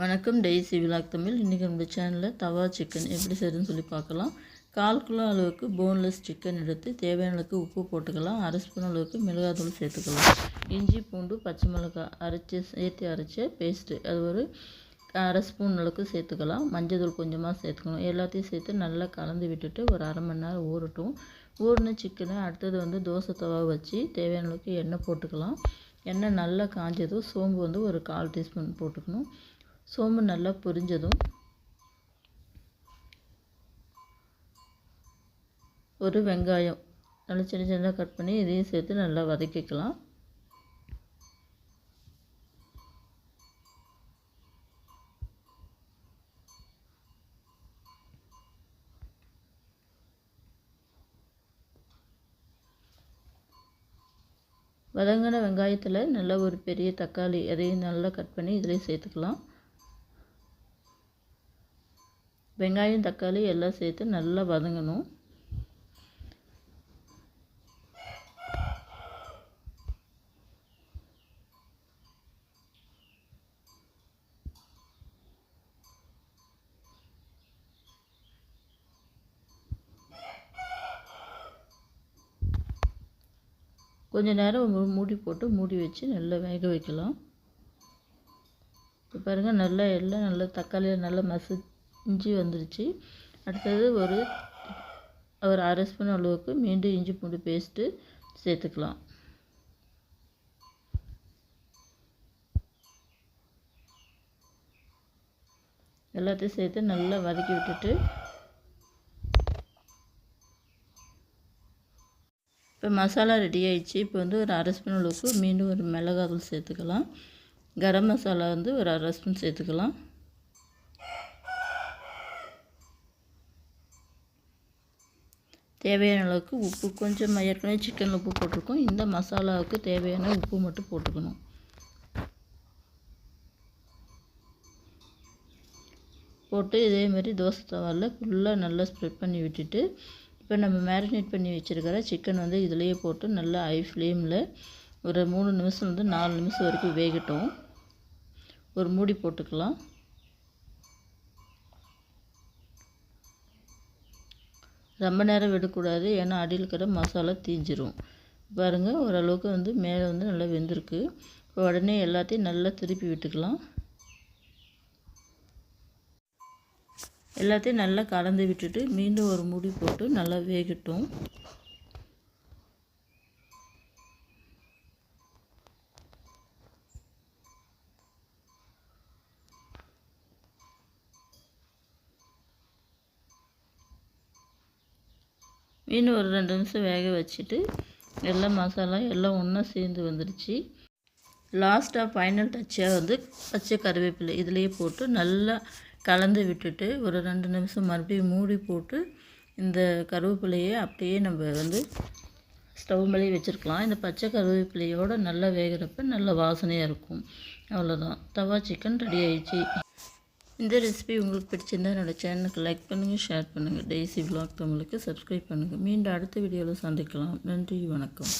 வணக்கம் daisy vlog Tamil. இன்றைக்கி நம்ம சேனலில் தவா சிக்கன் எப்படி செய்யறதுன்னு சொல்லி பார்க்கலாம். கால் கிலோ அளவுக்கு போன்லெஸ் சிக்கன் எடுத்து தேவையான அளவுக்கு உப்பு போட்டுக்கலாம். அரை ஸ்பூன் அளவுக்கு மிளகாத்தூள் சேர்த்துக்கலாம். இஞ்சி பூண்டு பச்சை மிளகாய் அரைச்சி சேர்த்து அரைச்ச பேஸ்ட்டு அது ஒரு அரை ஸ்பூன் அளவுக்கு சேர்த்துக்கலாம். மஞ்சள் தூள் கொஞ்சமாக சேர்த்துக்கணும். எல்லாத்தையும் சேர்த்து நல்லா கலந்து விட்டுட்டு ஒரு அரை மணி நேரம் ஊறட்டும். ஊறின சிக்கனை அடுத்தது வந்து தோசை தவா வச்சு தேவையான அளவுக்கு எண்ணெய் போட்டுக்கலாம். எண்ணெய் நல்லா காஞ்சதும் சோம்பு வந்து ஒரு கால் டீஸ்பூன் போட்டுக்கணும். சோம்பு நல்லா பொரிஞ்சதும் ஒரு வெங்காயம் நல்லா சின்ன சின்னதாக கட் பண்ணி இதையும் சேர்த்து நல்லா வதக்கிக்கலாம். வதங்கின வெங்காயத்தில் நல்லா ஒரு பெரிய தக்காளி அதையும் நல்லா கட் பண்ணி இதில் சேர்த்துக்கலாம். வெங்காயம் தக்காளி எல்லாம் சேர்த்து நல்லா வதங்கணும். கொஞ்சம் நேரம் மூடி போட்டு மூடி வச்சு நல்லா வேக வைக்கலாம். இப்போ பாருங்கள் நல்லா எல்லாம் நல்லா தக்காளியில் நல்லா மசி இஞ்சி வந்துருச்சு. அடுத்தது ஒரு ஒரு அரை ஸ்பூன் அளவுக்கு மீண்டும் இஞ்சி பூண்டு பேஸ்ட்டு சேர்த்துக்கலாம். எல்லாத்தையும் சேர்த்து நல்லா வதக்கி விட்டுட்டு இப்போ மசாலா ரெடி ஆயிடுச்சு. இப்போ வந்து ஒரு அரை ஸ்பூன் அளவுக்கு மீண்டும் ஒரு மிளகாத்தூள் சேர்த்துக்கலாம். கரம் மசாலா வந்து ஒரு அரை ஸ்பூன் சேர்த்துக்கலாம். தேவையான அளவுக்கு உப்பு கொஞ்சம் ஏற்கனவே சிக்கன் உப்பு போட்டிருக்கோம். இந்த மசாலாவுக்கு தேவையான உப்பு மட்டும் போட்டுக்கணும். போட்டு இதேமாரி தோசை தவாலில் ஃபுல்லாக நல்லா ஸ்ப்ரெட் பண்ணி விட்டுட்டு இப்போ நம்ம மேரினேட் பண்ணி வச்சுருக்கிற சிக்கன் வந்து இதிலையே போட்டு நல்லா ஹை ஃப்ளேமில் ஒரு மூணு நிமிஷம் வந்து நாலு நிமிஷம் வரைக்கும் வேகட்டும். ஒரு மூடி போட்டுக்கலாம். ரொம்ப நேரம் விடக்கூடாது ஏன்னா அடியில் இருக்கிற மசாலா தீஞ்சிரும். பாருங்கள் ஓரளவுக்கு வந்து மேலே வந்து நல்லா வெந்திருக்கு. இப்போ உடனே எல்லாத்தையும் நல்லா திருப்பி விட்டுக்கலாம். எல்லாத்தையும் நல்லா கலந்து விட்டுட்டு மீண்டும் ஒரு முடி போட்டு நல்லா வேகட்டும். மீன் ஒரு ரெண்டு நிமிஷம் வேக வச்சுட்டு எல்லாம் மசாலா எல்லாம் ஒன்றா சேர்ந்து வந்துடுச்சு லாஸ்ட்டாக ஃபைனல் டச்சாக வந்து பச்சை கருவேப்பிலை இதுலேயே போட்டு நல்லா கலந்து விட்டுட்டு ஒரு ரெண்டு நிமிஷம் மறுபடியும் மூடி போட்டு இந்த கருவேப்பிலையை அப்படியே நம்ம வந்து ஸ்டவ் மேலேயே வச்சுருக்கலாம். இந்த பச்சை கருவேப்பிலையோடு நல்லா வேகிறப்ப நல்ல வாசனையாக இருக்கும். அவ்வளோதான் தவா சிக்கன் ரெடி ஆயிடுச்சு. இந்த ரெசிபி உங்களுக்கு பிடிச்சிருந்தால் என்னோடய சேனலுக்கு லைக் பண்ணுங்கள் ஷேர் பண்ணுங்கள் டெய்ஸி விலாக் தமிழுக்கு சப்ஸ்கிரைப் பண்ணுங்கள் மீண்டும் அடுத்த வீடியோவில் சந்திக்கலாம். நன்றி வணக்கம்.